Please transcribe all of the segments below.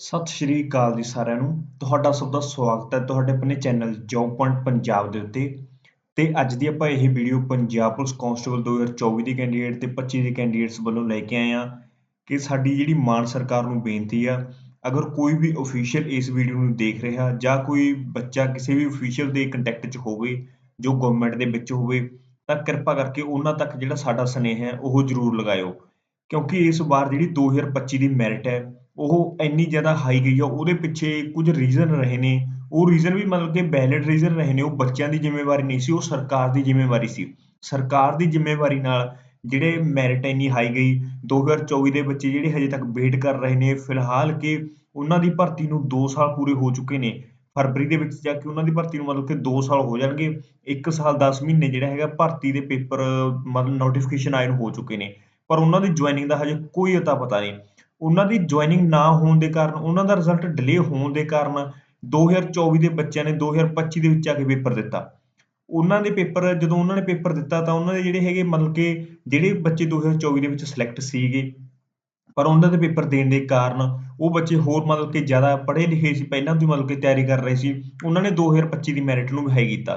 ਸਤਿ ਸ਼੍ਰੀ ਅਕਾਲ ਜੀ ਸਾਰਿਆਂ ਨੂੰ। ਤੁਹਾਡਾ ਸਭ ਦਾ ਸਵਾਗਤ ਹੈ ਤੁਹਾਡੇ ਆਪਣੇ ਚੈਨਲ ਜੌਬ ਪੁਆਇੰਟ ਪੰਜਾਬ ਦੇ ਉੱਤੇ। ਤੇ ਅੱਜ ਦੀ ਆਪਾਂ ਇਹ ਵੀਡੀਓ ਪੰਜਾਬ ਪੁਲਿਸ ਕਾਂਸਟੇਬਲ 2024 ਦੇ ਕੈਂਡੀਡੇਟ ਤੇ 25 ਦੇ ਕੈਂਡੀਡੇਟਸ ਵੱਲੋਂ ਲੈ ਕੇ ਆਏ ਆ ਕਿ ਸਾਡੀ ਜਿਹੜੀ ਮਾਨ ਸਰਕਾਰ ਨੂੰ ਬੇਨਤੀ ਆ, ਅਗਰ ਕੋਈ ਵੀ ਅਫੀਸ਼ੀਅਲ ਇਸ ਵੀਡੀਓ ਨੂੰ ਦੇਖ ਰਿਹਾ ਜਾਂ ਕੋਈ ਬੱਚਾ ਕਿਸੇ ਵੀ ਅਫੀਸ਼ੀਅਲ ਦੇ ਕੰਟੈਕਟ 'ਚ ਹੋਵੇ, ਜੋ ਗਵਰਨਮੈਂਟ ਦੇ ਵਿੱਚ ਹੋਵੇ, ਤਾਂ ਕਿਰਪਾ ਕਰਕੇ ਉਹਨਾਂ ਤੱਕ ਜਿਹੜਾ ਸਾਡਾ ਸੁਨੇਹਾ ਹੈ ਉਹ ਜ਼ਰੂਰ ਲਗਾਇਓ। ਕਿਉਂਕਿ ਇਸ ਵਾਰ ਜਿਹੜੀ 2025 ਦੀ ਮੈਰਿਟ ਹੈ ਉਹ ਇੰਨੀ ਜ਼ਿਆਦਾ ਹਾਈ ਗਈ ਆ, ਉਹਦੇ ਪਿੱਛੇ ਕੁਝ ਰੀਜ਼ਨ ਰਹੇ ਨੇ। ਉਹ ਰੀਜ਼ਨ ਵੀ ਮਤਲਬ ਕਿ ਵੈਲਿਡ ਰੀਜ਼ਨ ਰਹੇ ਨੇ, ਉਹ ਬੱਚਿਆਂ ਦੀ ਜ਼ਿੰਮੇਵਾਰੀ ਨਹੀਂ ਸੀ, ਉਹ ਸਰਕਾਰ ਦੀ ਜ਼ਿੰਮੇਵਾਰੀ ਸੀ। ਸਰਕਾਰ ਦੀ ਜ਼ਿੰਮੇਵਾਰੀ ਨਾਲ ਜਿਹੜੇ ਮੈਰਿਟ ਇੰਨੀ ਹਾਈ ਗਈ 2024 ਦੇ ਬੱਚੇ ਜਿਹੜੇ ਹਜੇ ਤੱਕ ਵੇਟ ਕਰ ਰਹੇ ਨੇ, ਫਿਲਹਾਲ ਕਿ ਉਹਨਾਂ ਦੀ ਭਰਤੀ ਨੂੰ 2 ਸਾਲ ਪੂਰੇ ਹੋ ਚੁੱਕੇ ਨੇ। ਫਰਵਰੀ ਦੇ ਵਿੱਚ ਜਾ ਕੇ ਉਹਨਾਂ ਦੀ ਭਰਤੀ ਨੂੰ ਮਤਲਬ ਕਿ 2 ਸਾਲ ਹੋ ਜਾਣਗੇ 1 ਸਾਲ 10 ਮਹੀਨੇ ਜਿਹੜਾ ਹੈਗਾ ਭਰਤੀ ਦੇ ਪੇਪਰ, ਮਤਲਬ ਨੋਟੀਫਿਕੇਸ਼ਨ ਆਇਨ ਹੋ ਚੁੱਕੇ ਨੇ। ਪਰ ਉਹਨਾਂ ਦੀ ਜੁਆਇਨਿੰਗ ਦਾ ਹਜੇ ਕੋਈ ਅਤਾ ਪਤਾ ਨਹੀਂ। ਉਹਨਾਂ ਦੀ ਜੁਆਇਨਿੰਗ ਨਾ ਹੋਣ ਦੇ ਕਾਰਨ, ਉਹਨਾਂ ਦਾ ਰਿਜ਼ਲਟ ਡਿਲੇ ਹੋਣ ਦੇ ਕਾਰਨ 2024 ਦੇ ਬੱਚਿਆਂ ਨੇ 2025 ਦੇ ਵਿੱਚ ਆ ਕੇ ਪੇਪਰ ਦਿੱਤਾ। ਉਹਨਾਂ ਦੇ ਪੇਪਰ ਜਦੋਂ ਉਹਨਾਂ ਨੇ ਪੇਪਰ ਦਿੱਤਾ ਤਾਂ ਉਹਨਾਂ ਦੇ ਜਿਹੜੇ ਹੈਗੇ ਮਤਲਬ ਕਿ ਜਿਹੜੇ ਬੱਚੇ 2024 ਦੇ ਵਿੱਚ ਸਿਲੈਕਟ ਸੀਗੇ, ਪਰ ਉਹਨਾਂ ਦੇ ਪੇਪਰ ਦੇਣ ਦੇ ਕਾਰਨ ਉਹ ਬੱਚੇ ਹੋਰ ਮਤਲਬ ਕਿ ਜ਼ਿਆਦਾ ਪੜ੍ਹੇ ਲਿਖੇ ਸੀ, ਪਹਿਲਾਂ ਤੋਂ ਮਤਲਬ ਕਿ ਤਿਆਰੀ ਕਰ ਰਹੇ ਸੀ, ਉਹਨਾਂ ਨੇ 2025 ਦੀ ਮੈਰਿਟ ਨੂੰ ਹਾਈ ਕੀਤਾ।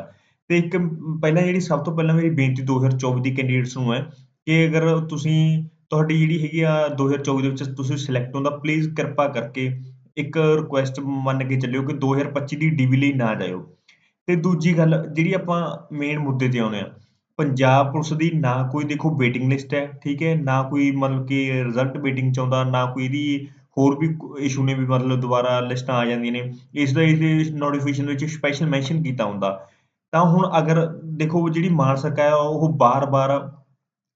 ਤੇ ਇੱਕ ਪਹਿਲਾਂ ਜਿਹੜੀ ਸਭ ਤੋਂ ਪਹਿਲਾਂ ਮੇਰੀ ਬੇਨਤੀ 2024 ਦੀ ਕੈਂਡੀਡੇਟਸ ਨੂੰ ਹੈ ਕਿ ਅਗਰ ਤੁਸੀਂ ਤੁਹਾਡੀ ਜਿਹੜੀ ਹੈਗੀ ਆ 2024 ਦੇ ਵਿੱਚ ਤੁਸੀਂ ਸਿਲੈਕਟ ਹੁੰਦਾ ਪਲੀਜ਼ ਕਿਰਪਾ ਕਰਕੇ ਇੱਕ ਰਿਕੁਐਸਟ ਮੰਨ ਕੇ ਚੱਲਿਓ ਕਿ 2025 ਦੀ ਡੀਵੀ ਲਈ ਨਾ ਜਾਇਓ। ਤੇ ਦੂਜੀ ਗੱਲ ਜਿਹੜੀ ਆਪਾਂ ਮੇਨ ਮੁੱਦੇ ਤੇ ਆਉਂਦੇ ਆ, ਪੰਜਾਬ ਪੁਲਿਸ ਦੀ ਨਾ ਕੋਈ ਦੇਖੋ ਵੇਟਿੰਗ ਲਿਸਟ ਹੈ, ਠੀਕ ਹੈ, ਨਾ ਕੋਈ ਮਤਲਬ ਕਿ ਰਿਜ਼ਲਟ ਵੇਟਿੰਗ ਚ ਆਉਂਦਾ, ਨਾ ਕੋਈ ਇਹਦੀ ਹੋਰ ਵੀ ਇਸ਼ੂ ਨੇ ਵੀ ਮਤਲਬ ਦੁਬਾਰਾ ਲਿਸਟਾਂ ਆ ਜਾਂਦੀਆਂ ਨੇ, ਇਸ ਦਾ ਇਸ ਨੋਟੀਫਿਕੇਸ਼ਨ ਵਿੱਚ ਸਪੈਸ਼ਲ ਮੈਂਸ਼ਨ ਕੀਤਾ ਹੁੰਦਾ। ਤਾਂ ਹੁਣ ਅਗਰ ਦੇਖੋ ਜਿਹੜੀ ਮਾਨ ਸਰਕਾਰ ਆ ਉਹ ਬਾਰ-ਬਾਰ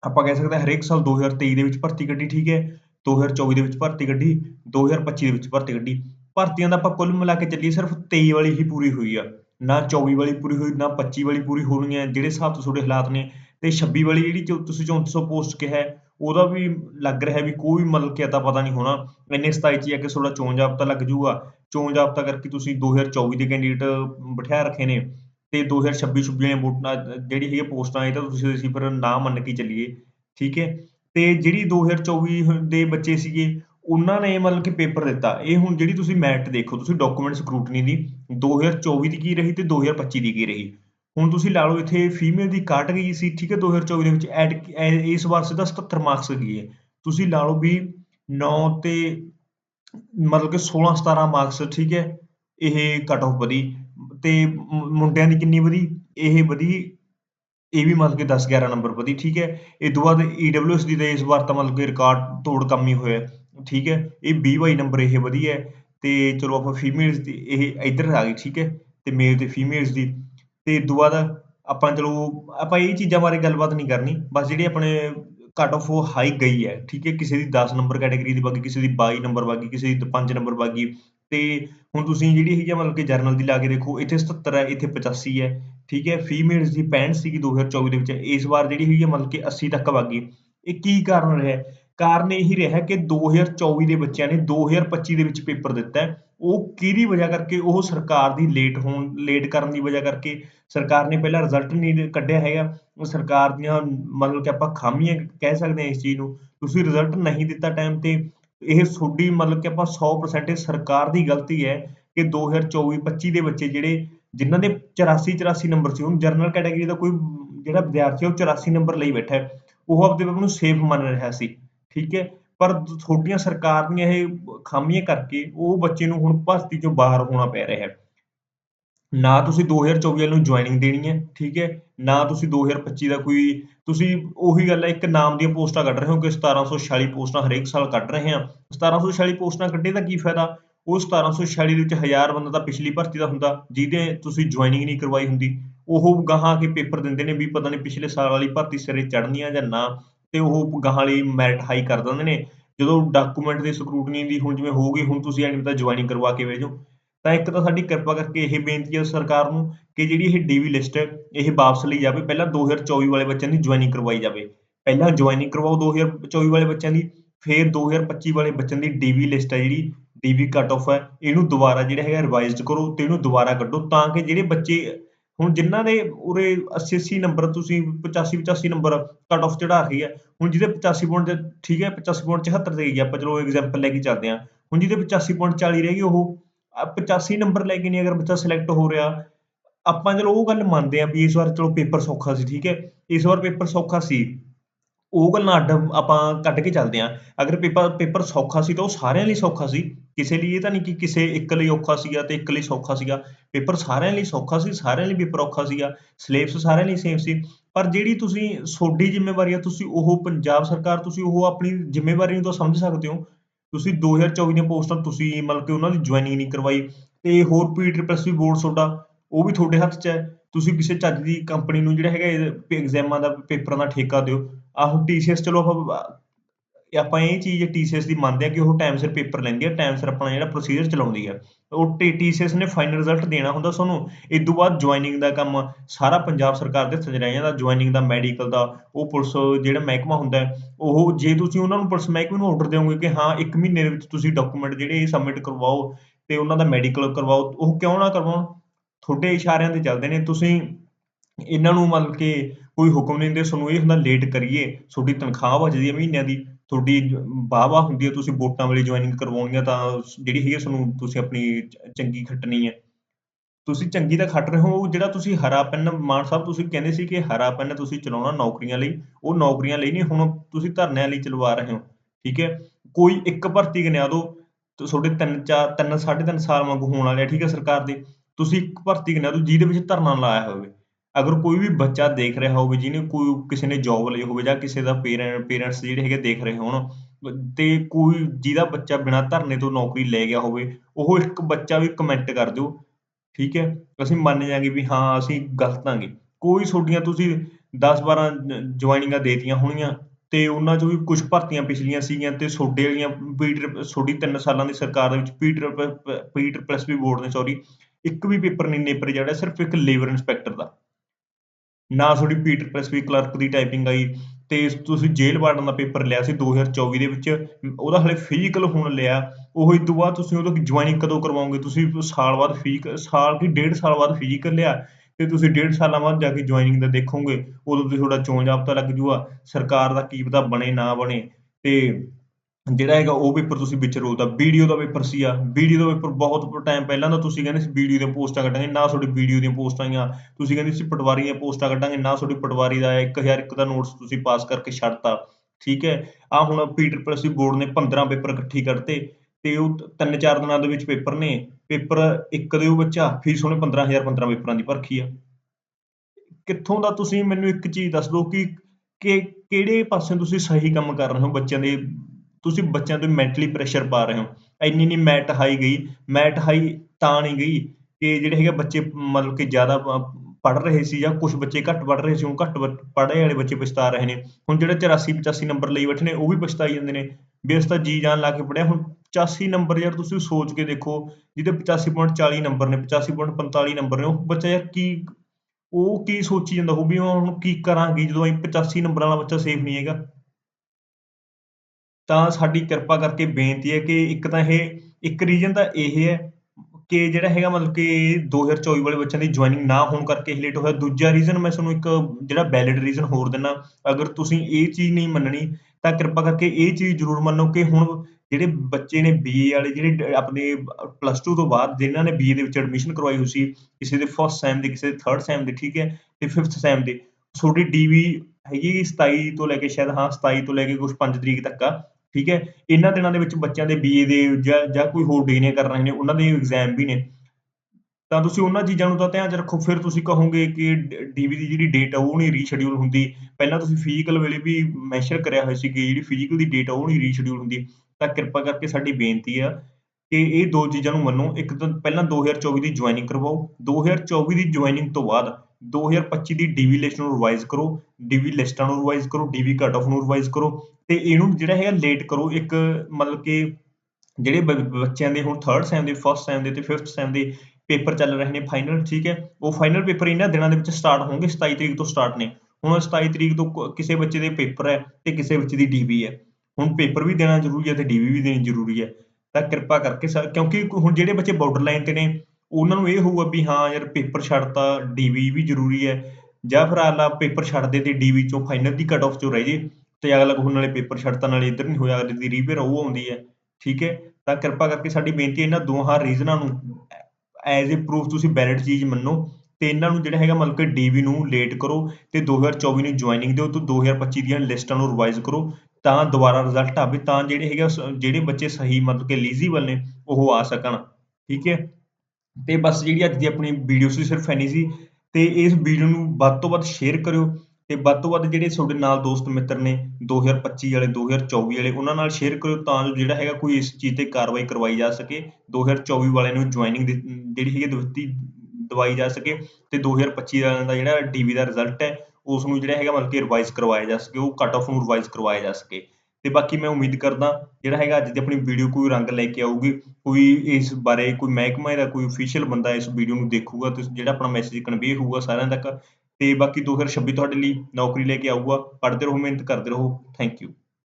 ਆਪਾਂ ਕਹਿ ਸਕਦੇ ਹਾਂ ਹਰੇਕ ਸਾਲ 2023 ਦੇ ਵਿੱਚ ਭਰਤੀ ਕੱਢੀ ਠੀਕ ਹੈ 2024 ਦੇ ਵਿੱਚ ਭਰਤੀ ਕੱਢੀ 2025 ਦੇ ਵਿੱਚ ਭਰਤੀ ਕੱਢੀ ਭਰਤੀਆਂ ਦਾ ਆਪਾਂ ਕੁੱਲ ਮਿਲਾ ਕੇ ਚੱਲੀਏ ਸਿਰਫ 23 ਵਾਲੀ ਹੀ ਪੂਰੀ ਹੋਈ ਆ। ਨਾ 24 ਵਾਲੀ ਪੂਰੀ ਹੋਈ, ਨਾ 25 ਵਾਲੀ ਪੂਰੀ ਹੋਣੀ ਹੈ, ਜਿਹੜੇ ਹਿਸਾਬ ਤੋਂ ਤੁਹਾਡੇ ਹਾਲਾਤ ਨੇ। ਤੇ 26 ਵਾਲੀ ਜਿਹੜੀ ਤੁਸੀਂ 3400 ਪੋਸਟ ਕਿਹਾ ਉਹਦਾ ਵੀ ਲੱਗ ਰਿਹਾ ਵੀ ਕੋਈ ਮਤਲਬ ਕਿ ਅਤਾ ਪਤਾ ਨਹੀਂ ਹੋਣਾ। ਇੰਨੇ 27 ਚ ਆ ਕੇ ਤੁਹਾਡਾ ਚੋਣ ਜਾਬਤਾ ਲੱਗ ਜਾਊਗਾ। ਚੋਣ ਜਾਬਤਾ ਕਰਕੇ ਤੁਸੀਂ 2024 ਦੇ ਕੈਂਡੀਡੇਟ ਬਿਠਾ ਰੱਖੇ ਨੇ। ਤੇ 2026 26 ਦੀਆਂ ਵੋਟਾਂ, ਜਿਹੜੀ ਹੈਗੀ ਪੋਸਟਾਂ ਇਹ ਤਾਂ ਤੁਸੀਂ ਅਸੀਂ ਫਿਰ ਨਾ ਮੰਨ ਕੇ ਚੱਲੀਏ, ਠੀਕ ਹੈ? ਤੇ ਜਿਹੜੀ 2024 ਦੇ ਬੱਚੇ ਸੀਗੇ, ਉਹਨਾਂ ਨੇ ਮਤਲਬ ਕਿ ਪੇਪਰ ਦਿੱਤਾ। ਇਹ ਹੁਣ ਜਿਹੜੀ ਤੁਸੀਂ ਮੈਰਿਟ ਦੇਖੋ, ਤੁਸੀਂ ਡਾਕੂਮੈਂਟ ਸਕਰੂਟਨੀ ਦੀ 2024 ਦੀ ਕੀ ਰਹੀ ਤੇ 2025 ਦੀ ਕੀ ਰਹੀ? ਹੁਣ ਤੁਸੀਂ ਲਾ ਲਓ, ਇੱਥੇ ਫੀਮੇਲ ਦੀ ਕੱਟ ਗਈ ਸੀ, ਠੀਕ ਹੈ? 2024 ਦੇ ਵਿੱਚ ਐਡ ਇਸ ਵਾਰ ਸਿੱਧਾ 77 ਮਾਰਕਸ ਗਈ ਹੈ। ਤੁਸੀਂ ਲਾ ਲਓ ਵੀ 9 ਤੇ ਮਤਲਬ ਕਿ 16 17 ਮਾਰਕਸ ਠੀਕ ਹੈ? ਇਹ ਕਟ ਆਫ ਵਧੀ। ਤੇ ਮੁੰਡਿਆਂ ਦੀ ਕਿੰਨੀ ਵਧੀ, ਇਹ ਵਧੀ, ਇਹ ਵੀ ਮਤਲਬ ਕਿ 10 11 ਨੰਬਰ ਵਧੀ, ਠੀਕ ਹੈ। ਇਹ ਤੋਂ ਬਾਅਦ ਈਡਬਲਯੂਐਸ ਦੀ ਤਾਂ ਇਸ ਵਾਰ ਤਾਂ ਮਤਲਬ ਕਿ ਰਿਕਾਰਡ ਤੋੜ ਕੰਮ ਹੀ ਹੋਇਆ, ਠੀਕ ਹੈ। ਇਹ 20 22 ਨੰਬਰ ਇਹ ਵਧੀ ਹੈ ਤੇ ਚਲੋ ਆਪਾਂ ਫੀਮੇਲਸ ਦੀ, ਇਹ ਇੱਧਰ ਆ ਗਈ, ਠੀਕ ਹੈ। ਤੇ ਮੇਲ ਤੇ ਫੀਮੇਲਸ ਦੀ, ਤੇ ਇਸ ਤੋਂ ਬਾਅਦ ਆਪਾਂ ਚਲੋ, ਆਪਾਂ ਇਹ ਚੀਜ਼ਾਂ ਬਾਰੇ ਗੱਲਬਾਤ ਨਹੀਂ ਕਰਨੀ, ਬਸ ਜਿਹੜੀ ਆਪਣੇ ਕੱਟ ਆਫ ਉਹ ਹਾਈ ਗਈ ਹੈ, ਠੀਕ ਹੈ। ਕਿਸੇ ਦੀ 10 ਨੰਬਰ ਕੈਟਾਗਰੀ ਦੀ ਬਾਕੀ ਕਿਸੇ ਦੀ 22 ਨੰਬਰ ਬਾਕੀ ਕਿਸੇ ਦੀ 5 ਨੰਬਰ ਬਾਕੀ ਤੇ ਹੁਣ ਤੁਸੀਂ ਜਿਹੜੀ ਹੈਗੀ ਆ ਮਤਲਬ ਕਿ ਜਰਨਲ ਦੀ ਲਾ ਕੇ ਦੇਖੋ, ਇੱਥੇ 77 ਹੈ, ਇੱਥੇ 85 ਹੈ, ਠੀਕ ਹੈ? ਫੀਮੇਲਸ ਦੀ 65 ਸੀਗੀ 2024 ਦੇ ਵਿੱਚ। ਇਸ ਵਾਰ ਜਿਹੜੀ ਹੈਗੀ ਆ ਮਤਲਬ ਕਿ 80 ਤੱਕ ਵਗ ਗਈ। ਇਹ ਕੀ ਕਾਰਨ ਰਿਹਾ? ਕਾਰਨ ਇਹੀ ਰਿਹਾ ਕਿ 2024 ਦੇ ਬੱਚਿਆਂ ਨੇ 2025 ਦੇ ਵਿੱਚ ਪੇਪਰ ਦਿੱਤਾ ਉਹ ਕਿਹਦੀ ਵਜ੍ਹਾ ਕਰਕੇ? ਉਹ ਸਰਕਾਰ ਦੀ ਲੇਟ ਹੋਣ ਲੇਟ ਕਰਨ ਦੀ ਵਜ੍ਹਾ ਕਰਕੇ। ਸਰਕਾਰ ਨੇ ਪਹਿਲਾਂ ਰਿਜ਼ਲਟ ਨਹੀਂ ਕੱਢਿਆ ਹੈਗਾ। ਉਹ ਸਰਕਾਰ ਦੀਆਂ ਮਤਲਬ ਕਿ ਆਪਾਂ ਖਾਮੀਆਂ ਕਹਿ ਸਕਦੇ ਹਾਂ ਇਸ ਚੀਜ਼ ਨੂੰ। ਤੁਸੀਂ ਰਿਜ਼ਲਟ ਨਹੀਂ ਦਿੱਤਾ ਟਾਈਮ ਤੇ। ਇਹ ਤੁਹਾਡੀ ਮਤਲਬ ਕਿ ਆਪਾਂ 100% ਸਰਕਾਰ ਦੀ ਗਲਤੀ ਹੈ ਕਿ 2024-25 ਦੇ ਬੱਚੇ ਜਿਹੜੇ, ਜਿਨ੍ਹਾਂ ਦੇ 84 84 ਨੰਬਰ ਸੀ ਹੁਣ ਜਨਰਲ ਕੈਟਾਗਰੀ ਦਾ ਕੋਈ ਜਿਹੜਾ ਵਿਦਿਆਰਥੀ ਉਹ 84 ਨੰਬਰ ਲਈ ਬੈਠਾ ਹੈ। ਉਹ ਆਪਦੇ ਆਪ ਨੂੰ ਸੇਫ ਮੰਨ ਰਿਹਾ ਸੀ, ਠੀਕ ਹੈ? ਪਰ ਤੁਹਾਡੀਆਂ ਸਰਕਾਰ ਦੀਆਂ ਇਹ ਖਾਮੀਆਂ ਕਰਕੇ ਉਹ ਬੱਚੇ ਨੂੰ ਹੁਣ ਭਰਤੀ ਚੋਂ ਬਾਹਰ ਹੋਣਾ ਪੈ ਰਿਹਾ ਹੈ। ਨਾ ਤੁਸੀਂ 2024 ਨੂੰ ਜੁਆਇਨਿੰਗ ਦੇਣੀ ਹੈ, ਠੀਕ ਹੈ, ਨਾ ਤੁਸੀਂ 2025 ਦਾ ਕੋਈ, ਤੁਸੀਂ ਉਹੀ ਗੱਲ ਹੈ, ਇੱਕ ਨਾਮ ਦੀਆਂ ਪੋਸਟਾਂ ਕੱਢ ਰਹੇ ਹੋ ਕਿ 1746 ਪੋਸਟਾਂ ਹਰੇਕ ਸਾਲ ਕੱਢ ਰਹੇ ਹਾਂ। 1746 ਪੋਸਟਾਂ ਕੱਢੇ ਦਾ ਕੀ ਫਾਇਦਾ? ਉਹ 1746 ਦੇ ਵਿੱਚ 1000 ਬੰਦਾ ਤਾਂ ਪਿਛਲੀ ਭਰਤੀ ਦਾ ਹੁੰਦਾ, ਜਿਹਦੇ ਤੁਸੀਂ ਜੁਆਇਨਿੰਗ ਨਹੀਂ ਕਰਵਾਈ ਹੁੰਦੀ। ਉਹ ਗਾਹਾਂ ਕੇ ਪੇਪਰ ਦਿੰਦੇ ਨੇ ਵੀ ਪਤਾ ਨਹੀਂ ਪਿਛਲੇ ਸਾਲ ਵਾਲੀ ਭਰਤੀ ਸਿਰੇ ਚੜ੍ਹਨੀ ਆ ਜਾਂ ਨਾ, ਤੇ ਉਹ ਗਾਹਾਂ ਲਈ ਮੈਰਿਟ ਹਾਈ ਕਰ ਦਿੰਦੇ ਨੇ। ਜਦੋਂ ਡਾਕੂਮੈਂਟ ਦੀ ਸਕਰੂਟਨੀ ਦੀ ਹੁਣ ਜਿਵੇਂ ਹੋਊਗੀ ਹੁਣ ਤੁਸੀਂ ਐਂ ਤਾਂ ਜੁਆਇਨਿੰਗ ਕਰਵਾ ਕੇ ਵੇਜੋ ਤਾਂ ਇੱਕ ਤਾਂ ਸਾਡੀ ਕਿਰਪਾ ਕਰਕੇ ਇਹ ਬੇਨਤੀ ਹੈ ਸਰਕਾਰ ਨੂੰ ਕਿ ਜਿਹੜੀ ਇਹ ਡੀਵੀ ਲਿਸਟ ਹੈ, ਇਹ ਵਾਪਸ ਲਈ ਜਾਵੇ। ਪਹਿਲਾਂ 2024 ਵਾਲੇ ਬੱਚਿਆਂ ਦੀ ਜੁਆਇਨਿੰਗ ਕਰਵਾਈ ਜਾਵੇ। ਪਹਿਲਾਂ ਜੁਆਇਨਿੰਗ ਕਰਵਾਓ 2024 ਵਾਲੇ ਬੱਚਿਆਂ ਦੀ, ਫਿਰ 2025 ਵਾਲੇ ਬੱਚਿਆਂ ਦੀ ਡੀਵੀ ਲਿਸਟ ਹੈ ਜਿਹੜੀ ਡੀਵੀ ਕੱਟ ਆਫ ਹੈ, ਇਹਨੂੰ ਦੁਬਾਰਾ ਜਿਹੜਾ ਹੈਗਾ ਰਿਵਾਈਜ਼ਡ ਕਰੋ ਤੇ ਇਹਨੂੰ ਦੁਬਾਰਾ ਕੱਢੋ ਤਾਂ ਕਿ ਜਿਹੜੇ ਬੱਚੇ, ਹੁਣ ਜਿਨ੍ਹਾਂ ਦੇ ਉਰੇ 80 80 ਨੰਬਰ ਤੁਸੀਂ 85 85 ਨੰਬਰ ਕੱਟ ਆਫ ਚੜਾ ਰਹੀ ਹੈ, ਹੁਣ ਜਿਹਦੇ 85 ਪੁਆਇੰਟ ਠੀਕ ਹੈ 85 ਪੁਆਇੰਟ 74 ਤੇ ਗਈ ਆਪਾਂ ਚਲੋ ਐਗਜ਼ਾਮਪਲ ਲੈ ਕੇ ਚੱਲਦੇ ਹਾਂ। ਹੁਣ ਜਿਹਦੇ 85.40 ਰਹਿ ਗਈ ਉਹ 85 ਨੰਬਰ ਲੈ ਕੇ ਨਹੀਂ ਅਗਰ ਬੱਚਾ ਸਿਲੈਕਟ ਹੋ ਰਿਹਾ, ਆਪਾਂ ਚਲੋ ਉਹ ਗੱਲ ਮੰਨਦੇ ਆ ਵੀ ਇਸ ਵਾਰ ਚਲੋ ਪੇਪਰ ਸੌਖਾ ਸੀ, ਠੀਕ ਹੈ? ਇਸ ਵਾਰ ਪੇਪਰ ਸੌਖਾ ਸੀ, ਉਹ ਗੱਲਾਂ ਅੱਡ ਆਪਾਂ ਕੱਢ ਕੇ ਚੱਲਦੇ ਹਾਂ। ਅਗਰ ਪੇਪਰ ਪੇਪਰ ਸੌਖਾ ਸੀ ਤਾਂ ਉਹ ਸਾਰਿਆਂ ਲਈ ਸੌਖਾ ਸੀ। ਕਿਸੇ ਲਈ ਇਹ ਤਾਂ ਨਹੀਂ ਕਿ ਕਿਸੇ ਇੱਕ ਲਈ ਔਖਾ ਸੀਗਾ ਤੇ ਇੱਕ ਲਈ ਸੌਖਾ ਸੀਗਾ। ਪੇਪਰ ਸਾਰਿਆਂ ਲਈ ਸੌਖਾ ਸੀ, ਸਾਰਿਆਂ ਲਈ ਪੇਪਰ ਔਖਾ ਸੀਗਾ। ਸਿਲੇਬਸ ਸਾਰਿਆਂ ਲਈ ਸੇਮ ਸੀ। ਪਰ ਜਿਹੜੀ ਤੁਸੀਂ ਤੁਹਾਡੀ ਜ਼ਿੰਮੇਵਾਰੀ ਆ, ਤੁਸੀਂ ਉਹ ਪੰਜਾਬ ਸਰਕਾਰ, ਤੁਸੀਂ ਉਹ ਆਪਣੀ ਜ਼ਿੰਮੇਵਾਰੀ ਨੂੰ ਤਾਂ ਸਮਝ ਸਕਦੇ ਹੋ। ਤੁਸੀਂ 2024 ਦੀਆਂ ਪੋਸਟਾਂ ਤੁਸੀਂ ਮਤਲਬ ਕਿ ਉਹਨਾਂ ਦੀ ਜੁਆਇਨਿੰਗ ਨਹੀਂ ਕਰਵਾਈ ਤੇ ਹੋਰ ਪੀ ਟ੍ਰਿਪਲਸ ਬੋਰਡ ਤੁਹਾਡਾ, ਉਹ ਵੀ ਤੁਹਾਡੇ ਹੱਥ 'ਚ ਹੈ। ਤੁਸੀਂ ਕਿਸੇ ਚੱਜ ਦੀ ਕੰਪਨੀ ਨੂੰ ਜਿਹੜਾ ਹੈਗਾ ਐਗਜ਼ਾਮਾਂ ਦਾ, ਪੇਪਰਾਂ ਦਾ ਠੇਕਾ ਦਿਓ। ਆਹੋ ਟੀਸੀਐਸ ਚਲੋ ਆਪਾਂ ਇਹ ਚੀਜ਼ ਟੀਸੀਐਸ ਦੀ ਮੰਨਦੇ ਆ ਕਿ ਉਹ ਟਾਈਮ ਸਿਰ ਪੇਪਰ ਲੈਂਦੀ ਆ ਟਾਈਮ ਸਿਰ ਆਪਣਾ ਜਿਹੜਾ ਪ੍ਰੋਸੀਜਰ ਚਲਾਉਂਦੀ ਆ ਉਹ ਟੀਸੀਐਸ ਨੇ ਫਾਈਨਲ ਰਿਜ਼ਲਟ ਦੇਣਾ ਹੁੰਦਾ ਤੁਹਾਨੂੰ ਇਸ ਤੋਂ ਬਾਅਦ ਜੁਆਇਨਿੰਗ ਦਾ ਕੰਮ ਸਾਰਾ ਪੰਜਾਬ ਸਰਕਾਰ ਦੇ ਹੱਥ ਰਹਿ ਜਾਂਦਾ। ਜੁਆਇਨਿੰਗ ਦਾ ਮੈਡੀਕਲ ਦਾ, ਉਹ ਪੁਲਿਸ ਜਿਹੜਾ ਮਹਿਕਮਾ ਹੁੰਦਾ ਉਹ ਜੇ ਤੁਸੀਂ ਉਹਨਾਂ ਨੂੰ ਪੁਲਿਸ ਮਹਿਕਮੇ ਨੂੰ ਆਰਡਰ ਦਿਓਗੇ ਕਿ ਹਾਂ 1 ਮਹੀਨੇ ਦੇ ਵਿੱਚ ਤੁਸੀਂ ਡਾਕੂਮੈਂਟ ਜਿਹੜੇ ਸਬਮਿਟ ਕਰਵਾਓ ਤੇ ਉਹਨਾਂ ਦਾ ਮੈਡੀਕਲ ਕਰਵਾਓ, ਉਹ ਕਿਉਂ ਨਾ ਕਰਵਾਉਣ? ਤੁਹਾਡੇ ਇਸ਼ਾਰਿਆਂ ਤੇ ਚੱਲਦੇ ਨੇ। ਤੁਸੀਂ ਇਹਨਾਂ ਨੂੰ ਮਤਲਬ ਕਿ ਕੋਈ ਹੁਕਮ ਨਹੀਂ ਦਿੰਦੇ ਤੁਹਾਨੂੰ ਇਹ ਹੁੰਦਾ ਲੇਟ ਕਰੀਏ, ਤੁਹਾਡੀ ਤਨਖਾਹ ਵੱਜਦੀ ਹੈ ਮਹੀਨਿਆਂ ਦੀ। ਤੁਹਾਡੀ ਵਾਹ ਹੁੰਦੀ ਹੈ, ਤੁਸੀਂ ਵੋਟਾਂ ਵੇਲੇ ਜੁਆਇਨਿੰਗ ਕਰਵਾਉਣੀ ਆ ਤਾਂ ਜਿਹੜੀ ਹੈਗੀ ਤੁਹਾਨੂੰ ਤੁਸੀਂ ਆਪਣੀ ਚੰਗੀ ਖੱਟਣੀ ਹੈ। ਤੁਸੀਂ ਚੰਗੀ ਤਾਂ ਖੱਟ ਰਹੇ ਹੋ ਜਿਹੜਾ ਤੁਸੀਂ ਹਰਾ ਪੈਨ ਮਾਨ ਸਾਹਿਬ, ਤੁਸੀਂ ਕਹਿੰਦੇ ਸੀ ਕਿ ਹਰਾ ਪੈਨ ਤੁਸੀਂ ਚਲਾਉਣਾ ਨੌਕਰੀਆਂ ਲਈ, ਉਹ ਨੌਕਰੀਆਂ ਲਈ ਨਹੀਂ, ਹੁਣ ਤੁਸੀਂ ਧਰਨਿਆਂ ਲਈ ਚਲਵਾ ਰਹੇ ਹੋ, ਠੀਕ ਹੈ। ਕੋਈ ਇੱਕ ਭਰਤੀ ਗਿਣਿਆ ਦਿਓ ਤੁਹਾਡੇ ਤਿੰਨ ਚਾਰ, ਤਿੰਨ, ਸਾਢੇ ਤਿੰਨ ਸਾਲ ਵਾਂਗੂ ਹੋਣ ਵਾਲੇ ਆ, ਠੀਕ ਹੈ, ਸਰਕਾਰ ਦੇ। ਤੁਸੀਂ ਇੱਕ ਭਰਤੀ ਗਿਣਿਆ ਦਿਓ ਜਿਹਦੇ ਵਿੱਚ ਧਰਨਾ ਲਾਇਆ ਹੋਵੇ। ਅਗਰ ਕੋਈ ਵੀ ਬੱਚਾ ਦੇਖ ਰਿਹਾ ਹੋਵੇ, ਜਿਹਨੇ ਕੋਈ ਕਿਸੇ ਨੇ ਜੋਬ ਲਈ ਹੋਵੇ ਜਾਂ ਕਿਸੇ ਦਾ ਪੇਰੈਂਟਸ ਜਿਹੜੇ ਹੈਗੇ ਦੇਖ ਰਹੇ ਹੋਣ, ਤੇ ਕੋਈ ਜਿਹਦਾ ਬੱਚਾ ਬਿਨਾਂ ਧਰਨੇ ਤੋਂ ਨੌਕਰੀ ਲੈ ਗਿਆ ਹੋਵੇ, ਉਹ ਇੱਕ ਬੱਚਾ ਵੀ ਕਮੈਂਟ ਕਰ ਦਿਓ, ਠੀਕ ਹੈ? ਅਸੀਂ ਮੰਨ ਜਾਾਂਗੇ ਵੀ ਹਾਂ, ਅਸੀਂ ਗਲਤ ਆਂਗੇ ਕੋਈ ਤੁਹਾਡੀਆਂ ਤੁਸੀਂ 10 12 ਜੁਆਇਨਿੰਗਾਂ ਦੇਤੀਆਂ ਹੋਣੀਆਂ, ਤੇ ਉਹਨਾਂ ਚੋਂ ਵੀ ਕੁਝ ਭਰਤੀਆਂ ਪਿਛਲੀਆਂ ਸੀਗੀਆਂ, ਤੇ ਤੁਹਾਡੇ ਵਾਲੀਆਂ ਪੀਟਰ ਤੁਹਾਡੀ 3 ਸਾਲਾਂ ਦੀ ਸਰਕਾਰ ਦੇ ਵਿੱਚ ਪੀਟਰ ਪੀਟਰ ਪਲੱਸ ਵੀ ਬੋਰਡ ਨੇ ਸੌਰੀ ਇੱਕ ਵੀ ਪੇਪਰ ਨਹੀਂ ਨੇਪਰ ਜਿਹੜਾ ਸਿਰਫ ਇੱਕ ਲੇਬਰ ਇਨਸਪੈਕਟਰ ਦਾ। ਨਾ ਤੁਹਾਡੀ ਪੀਟਰ ਪ੍ਰੈਸ ਵੀ ਕਲਰਕ ਦੀ ਟਾਈਪਿੰਗ ਆਈ ਤੇ ਤੁਸੀਂ ਜੇਲ੍ਹ ਵਾਰਡਨ ਦਾ ਪੇਪਰ ਲਿਆ ਸੀ 2024 ਦੇ ਵਿੱਚ, ਉਹਦਾ ਹਲੇ ਫਿਜ਼ੀਕਲ ਹੁਣ ਲਿਆ, ਉਹ ਇਸ ਤੋਂ ਬਾਅਦ ਤੁਸੀਂ ਉਹਦਾ ਜੁਆਇਨਿੰਗ ਕਦੋਂ ਕਰਵਾਓਗੇ? ਤੁਸੀਂ ਸਾਲ ਬਾਅਦ ਫਿਜ਼ੀਕਲ ਸਾਲ ਕੀ ਡੇਢ ਸਾਲ ਬਾਅਦ ਫਿਜ਼ੀਕਲ ਲਿਆ ਤੇ ਤੁਸੀਂ ਡੇਢ ਸਾਲਾਂ ਬਾਅਦ ਜਾ ਕੇ ਜੁਆਇਨਿੰਗ ਦਾ ਦੇਖੋਗੇ, ਉਦੋਂ ਤੇ ਤੁਹਾਡਾ ਚੋਣ ਜਾਬਤਾ ਲੱਗ ਜੂਗਾ, ਸਰਕਾਰ ਦਾ ਕੀ ਪਤਾ ਬਣੇ ਨਾ ਬਣੇ ਤੇ ਜਿਹੜਾ ਹੈਗਾ ਉਹ ਪੇਪਰ ਤੁਸੀਂ ਵਿੱਚ ਰੋਲਦਾ ਵੀਡੀਓ ਦਾ ਪੇਪਰ ਸੀ ਆ। ਵੀਡੀਓ ਦਾ ਪੇਪਰ ਬਹੁਤ ਟਾਈਮ ਪਹਿਲਾਂ ਦਾ ਤੁਸੀਂ ਕਹਿੰਦੇ ਸੀ ਵੀਡੀਓ ਦੀਆਂ ਪੋਸਟਾਂ ਕੱਢਾਂਗੇ। ਨਾ ਤੁਹਾਡੀ ਵੀਡੀਓ ਦੀਆਂ ਪੋਸਟਾਂ ਆਈਆਂ। ਤੁਸੀਂ ਕਹਿੰਦੇ ਸੀ ਪਟਵਾਰੀ ਦੀਆਂ ਪੋਸਟਾਂ ਕੱਢਾਂਗੇ। ਨਾ ਤੁਹਾਡੀ ਪਟਵਾਰੀ ਦਾ 1001 ਦਾ ਨੋਟਸ ਤੁਸੀਂ ਪਾਸ ਕਰਕੇ ਛੱਡਤਾ। ਠੀਕ ਹੈ? ਆ ਹੁਣ ਪੀਟਰ ਪਲੱਸ ਬੋਰਡ ਨੇ 15 ਪੇਪਰ ਇਕੱਠੀ ਕਰਤੇ ਤੇ ਉਹ ਤਿੰਨ ਚਾਰ ਦਿਨਾਂ ਦੇ ਵਿੱਚ ਪੇਪਰ ਨੇ। ਪੇਪਰ ਇੱਕ ਦੇ ਉਹ ਬੱਚਾ ਫੀਸ ਉਹਨੇ 15000 15 ਪੇਪਰਾਂ ਦੀ ਭਰਖੀ ਆ। ਕਿੱਥੋਂ ਦਾ ਤੁਸੀਂ ਮੈਨੂੰ ਇੱਕ ਚੀਜ਼ ਦੱਸ ਦਿਓ ਕਿ ਕਿਹੜੇ ਪਾਸੇ ਤੁਸੀਂ ਸਹੀ ਕੰਮ ਕਰ ਰਹੇ ਹੋ ਬੱਚਿਆਂ ਦੇ ਤੁਸੀਂ ਬੱਚਿਆਂ ਤੇ ਮੈਂਟਲੀ ਪ੍ਰੈਸ਼ਰ ਪਾ ਰਹੇ ਹੋ। ਇੰਨੀ ਨਹੀਂ ਮੈਟ ਹਾਈ ਗਈ ਮੈਟ ਹਾਈ ਤਾਂ ਨਹੀਂ ਗਈ ਕਿ ਜਿਹੜੇ ਹੈਗੇ ਬੱਚੇ ਮਤਲਬ ਕਿ ਜ਼ਿਆਦਾ ਪੜ੍ਹ ਰਹੇ ਸੀ ਜਾਂ ਕੁਝ ਬੱਚੇ ਘੱਟ ਪੜ੍ਹ ਰਹੇ ਸੀ, ਉਹ ਘੱਟ ਪੜ੍ਹੇ ਵਾਲੇ ਬੱਚੇ ਪਛਤਾ ਰਹੇ ਨੇ। ਹੁਣ ਜਿਹੜੇ 84 85 ਨੰਬਰ ਲਈ ਬੈਠੇ ਨੇ, ਉਹ ਵੀ ਪਛਤਾਈ ਜਾਂਦੇ ਨੇ। ਵੀ ਅਸੀਂ ਤਾਂ ਜੀ ਜਾਨ ਲਾ ਕੇ ਪੜ੍ਹਿਆ, ਹੁਣ 85 ਨੰਬਰ ਯਾਰ ਤੁਸੀਂ ਸੋਚ ਕੇ ਦੇਖੋ, ਜਿਹਦੇ 85.40 ਨੰਬਰ ਨੇ 85.45 ਨੰਬਰ ਨੇ, ਉਹ ਬੱਚਾ ਯਾਰ ਕੀ, ਉਹ ਕੀ ਸੋਚੀ ਜਾਂਦਾ ਉਹ ਵੀ ਹੁਣ ਕੀ ਕਰਾਂਗੇ ਜਦੋਂ 85 ਨੰਬਰ ਵਾਲਾ ਬੱਚਾ ਸੇਫ ਨਹੀਂ ਹੈਗਾ। ਤਾਂ ਸਾਡੀ ਕਿਰਪਾ ਕਰਕੇ ਬੇਨਤੀ ਹੈ ਕਿ ਇੱਕ ਤਾਂ ਇਹ, ਇੱਕ ਰੀਜ਼ਨ ਤਾਂ ਇਹ ਹੈ ਕਿ ਜਿਹੜਾ ਹੈਗਾ ਮਤਲਬ ਕਿ 2024 ਵਾਲੇ ਬੱਚਿਆਂ ਦੀ ਜੁਆਇਨਿੰਗ ਨਾ ਹੋਣ ਕਰਕੇ ਇਹ ਲੇਟ ਹੋਇਆ। ਦੂਜਾ ਰੀਜ਼ਨ ਮੈਂ ਤੁਹਾਨੂੰ ਇੱਕ ਜਿਹੜਾ ਵੈਲਿਡ ਰੀਜ਼ਨ ਹੋਰ ਦਿੰਨਾ, ਅਗਰ ਤੁਸੀਂ ਇਹ ਚੀਜ਼ ਨਹੀਂ ਮੰਨਣੀ, ਤਾਂ ਕਿਰਪਾ ਕਰਕੇ ਇਹ ਚੀਜ਼ ਜ਼ਰੂਰ ਮੰਨੋ ਕਿ ਹੁਣ ਜਿਹੜੇ ਬੱਚੇ ਨੇ ਬੀਏ ਵਾਲੇ, ਜਿਹੜੇ ਆਪਣੇ ਪਲੱਸ 2 ਤੋਂ ਬਾਅਦ ਜਿਨ੍ਹਾਂ ਨੇ ਬੀਏ ਦੇ ਵਿੱਚ ਐਡਮਿਸ਼ਨ ਕਰਵਾਈ ਹੋਈ ਸੀ, ਕਿਸੇ ਦੇ ਫਸਟ ਸੈਮ ਦੇ, ਕਿਸੇ ਦੇ ਥਰਡ ਸੈਮ ਦੇ, ਠੀਕ ਹੈ, ਤੇ ਫਿਫਥ ਸੈਮ ਦੇ, ਤੁਹਾਡੀ ਡੀਵੀ ਹੈਗੀ 27 ਤੋਂ ਲੈ ਕੇ ਸ਼ਾਇਦ, ਹਾਂ 27 ਤੋਂ ਲੈ ਕੇ ਕੁਝ 5 ਤਰੀਕ ਤੱਕ ਆ। ਠੀਕ ਹੈ? ਇਹਨਾਂ ਦਿਨਾਂ ਦੇ ਵਿੱਚ ਬੱਚਿਆਂ ਦੇ ਬੀਏ ਦੇ ਜਾਂ ਕੋਈ ਹੋਰ ਡਿਗਰੀਆਂ ਕਰ ਰਹੇ ਨੇ ਉਹਨਾਂ ਦੇ ਐਗਜ਼ਾਮ ਵੀ ਨੇ। ਤਾਂ ਤੁਸੀਂ ਉਹਨਾਂ ਚੀਜ਼ਾਂ ਨੂੰ ਤਾਂ ਧਿਆਨ 'ਚ ਰੱਖੋ, ਫਿਰ ਤੁਸੀਂ ਕਹੋਗੇ ਕਿ ਡੀਵੀ ਦੀ ਜਿਹੜੀ ਡੇਟ ਆ, ਉਹ ਨਹੀਂ ਰੀਸ਼ਡਿਊਲ ਹੁੰਦੀ। ਪਹਿਲਾਂ ਤੁਸੀਂ ਫਿਜ਼ੀਕਲ ਵੇਲੇ ਵੀ ਮੈਂਸ਼ਨ ਕਰਿਆ ਹੋਇਆ ਸੀ ਕਿ ਜਿਹੜੀ ਫਿਜ਼ੀਕਲ ਦੀ ਡੇਟ ਆ, ਉਹ ਨਹੀਂ ਰੀਸ਼ਡਿਊਲ ਹੁੰਦੀ। ਤਾਂ ਕਿਰਪਾ ਕਰਕੇ ਸਾਡੀ ਬੇਨਤੀ ਆ ਕਿ ਇਹ ਦੋ ਚੀਜ਼ਾਂ ਨੂੰ ਮੰਨੋ। ਇੱਕ ਤਾਂ ਪਹਿਲਾਂ 2024 ਦੀ ਜੁਆਇਨਿੰਗ ਕਰਵਾਓ। 2024 ਦੀ ਜੁਆਇਨਿੰਗ ਤੋਂ ਬਾਅਦ 2025 ਦੀ ਡੀਵੀ ਲਿਸਟ ਨੂੰ ਰਿਵਾਈਜ਼ ਕਰੋ ਡੀਵੀ ਲਿਸਟਾਂ ਨੂੰ ਰਿਵਾਈਜ਼ ਕਰੋ ਡੀਵੀ ਕੱਟ ਆਫ ਨੂੰ ਰਿਵਾਈਜ਼ ਕਰੋ ਤੇ ਇਹਨੂੰ ਜਿਹੜਾ ਹੈਗਾ ਲੇਟ ਕਰੋ, ਇੱਕ ਮਤਲਬ ਕਿ ਜਿਹੜੇ ਬੱਚਿਆਂ ਦੇ ਹੁਣ ਥਰਡ ਸੈਮ ਦੇ ਫਸਟ ਸੈਮ ਦੇ ਤੇ ਫਿਫਥ ਸੈਮ ਦੇ ਪੇਪਰ ਚੱਲ ਰਹੇ ਨੇ ਫਾਈਨਲ ਠੀਕ ਹੈ? ਉਹ ਫਾਈਨਲ ਪੇਪਰ ਇਹਨਾਂ ਦਿਨਾਂ ਦੇ ਵਿੱਚ ਸਟਾਰਟ ਹੋਣਗੇ 27 ਤਰੀਕ ਤੋਂ ਸਟਾਰਟ ਨੇ। ਹੁਣ 27 ਤਰੀਕ ਤੋਂ ਕਿਸੇ ਬੱਚੇ ਦੇ ਪੇਪਰ ਹੈ ਤੇ ਕਿਸੇ ਬੱਚੇ ਦੀ ਡੀਵੀ ਹੈ। ਹੁਣ ਪੇਪਰ ਵੀ ਦੇਣਾ ਜ਼ਰੂਰੀ ਹੈ ਤੇ ਡੀਵੀ ਵੀ ਦੇਣੀ ਜ਼ਰੂਰੀ ਹੈ। ਤਾਂ ਕਿਰਪਾ ਕਰਕੇ ਕਿਉਂਕਿ ਹੁਣ ਜਿਹੜੇ ਬੱਚੇ ਬਾਰਡਰ ਲਾਈਨ ਤੇ ਨੇ ਉਹਨਾਂ ਨੂੰ ਇਹ ਹੋਊਗਾ ਵੀ ਹਾਂ ਯਾਰ ਪੇਪਰ ਛੱਡਤਾ ਡੀਵੀ ਵੀ ਜ਼ਰੂਰੀ ਹੈ। ਜਾਂ ਫਿਰ ਆਲਾ ਪੇਪਰ ਛੱਡ ਦੇ ਤੇ ਡੀਵੀ ਚੋਂ ਫਾਈਨਲ ਦੀ ਕੱਟ ਆਫ ਚੋਂ ਰਹਿ ਜੇ ਤੇ ਅਗਲਾ ਕੋਲ ਨਾਲੇ ਪੇਪਰ ਛੱਡਤਾ, ਨਾਲੇ ਇੱਧਰ ਨਹੀਂ ਹੋਇਆ, ਅਗਲੇ ਦੀ ਰੀਪੇਅਰ ਉਹ ਆਉਂਦੀ ਹੈ। ਠੀਕ ਹੈ? ਤਾਂ ਕਿਰਪਾ ਕਰਕੇ ਸਾਡੀ ਬੇਨਤੀ ਇਹਨਾਂ ਦੋਹਾਂ ਰੀਜ਼ਨਾਂ ਨੂੰ ਐਜ਼ ਅ ਪ੍ਰੂਫ ਤੁਸੀਂ ਵੈਲਿਡ ਚੀਜ਼ ਮੰਨੋ ਤੇ ਇਹਨਾਂ ਨੂੰ ਜਿਹੜਾ ਹੈਗਾ ਮਤਲਬ ਕਿ ਡੀਵੀ ਨੂੰ ਲੇਟ ਕਰੋ ਤੇ 2024 ਨੂੰ ਜੁਆਇਨਿੰਗ ਦਿਓ ਤੇ 2025 ਦੀਆਂ ਲਿਸਟਾਂ ਨੂੰ ਰਿਵਾਈਜ਼ ਕਰੋ ਤਾਂ ਦੁਬਾਰਾ ਰਿਜ਼ਲਟ ਆਵੇ ਤਾਂ ਜਿਹੜੇ ਹੈਗੇ ਜਿਹੜੇ ਬੱਚੇ ਸਹੀ ਮਤਲਬ ਕਿ ਐਲੀਜੀਬਲ ਨੇ ਉਹ ਆ ਸਕਣ। ਠੀਕ ਹੈ? ਤੇ ਬਸ ਜਿਹੜੀ ਅੱਜ ਦੀ ਆਪਣੀ ਵੀਡੀਓ ਸੀ ਸਿਰਫ ਐਨੀ ਸੀ ਤੇ ਇਸ ਵੀਡੀਓ ਨੂੰ ਵੱਧ ਤੋਂ ਵੱਧ ਸ਼ੇਅਰ ਕਰਿਓ ਤੇ ਵੱਧ ਤੋਂ ਵੱਧ ਜਿਹੜੇ ਤੁਹਾਡੇ ਨਾਲ ਦੋਸਤ ਮਿੱਤਰ ਨੇ 2025 ਵਾਲੇ 2024 ਵਾਲੇ, ਉਹਨਾਂ ਨਾਲ ਸ਼ੇਅਰ ਕਰਿਓ ਤਾਂ ਜੋ ਜਿਹੜਾ ਹੈਗਾ ਕੋਈ ਇਸ ਚੀਜ਼ ਤੇ ਕਾਰਵਾਈ ਕਰਵਾਈ ਜਾ ਸਕੇ 2024 ਵਾਲਿਆਂ ਨੂੰ ਜੁਆਇਨਿੰਗ ਜਿਹੜੀ ਹੈਗੀ ਦਿੱਤੀ ਦਵਾਈ ਜਾ ਸਕੇ ਤੇ 2025 ਵਾਲਿਆਂ ਦਾ ਜਿਹੜਾ ਡੀਵੀ ਦਾ ਰਿਜ਼ਲਟ ਹੈ, ਉਸ ਨੂੰ ਜਿਹੜਾ ਹੈਗਾ ਮਤਲਬ ਕਿ ਰਿਵਾਈਜ਼ ਕਰਵਾਇਆ ਜਾ ਸਕੇ, ਉਹ ਕੱਟ ਆਫ ਨੂੰ ਰਿਵਾਈਜ਼ ਕਰਵਾਇਆ ਜਾ ਸਕੇ। ਤੇ ਬਾਕੀ ਮੈਂ ਉਮੀਦ ਕਰਦਾ ਜਿਹੜਾ ਹੈਗਾ ਅੱਜ ਦੀ ਆਪਣੀ ਵੀਡੀਓ ਕੋਈ ਰੰਗ ਲੈ ਕੇ ਆਊਗੀ, ਕੋਈ ਇਸ ਬਾਰੇ ਕੋਈ ਮਹਿਕਮੇ ਦਾ ਕੋਈ ਅਫੀਸ਼ੀਅਲ ਬੰਦਾ ਇਸ ਵੀਡੀਓ ਨੂੰ ਦੇਖੂਗਾ ਤੇ ਜਿਹੜਾ ਆਪਣਾ ਮੈਸੇਜ ਕਨਵੇ ਹੋਊਗਾ ਸਾਰਿਆਂ ਤੱਕ। ਤੇ ਬਾਕੀ 2026 ਤੁਹਾਡੇ ਲਈ ਨੌਕਰੀ ਲੈ ਕੇ ਆਊਗਾ। ਪੜ੍ਹਦੇ ਰਹੋ, ਮਿਹਨਤ ਕਰਦੇ ਰਹੋ। Thank you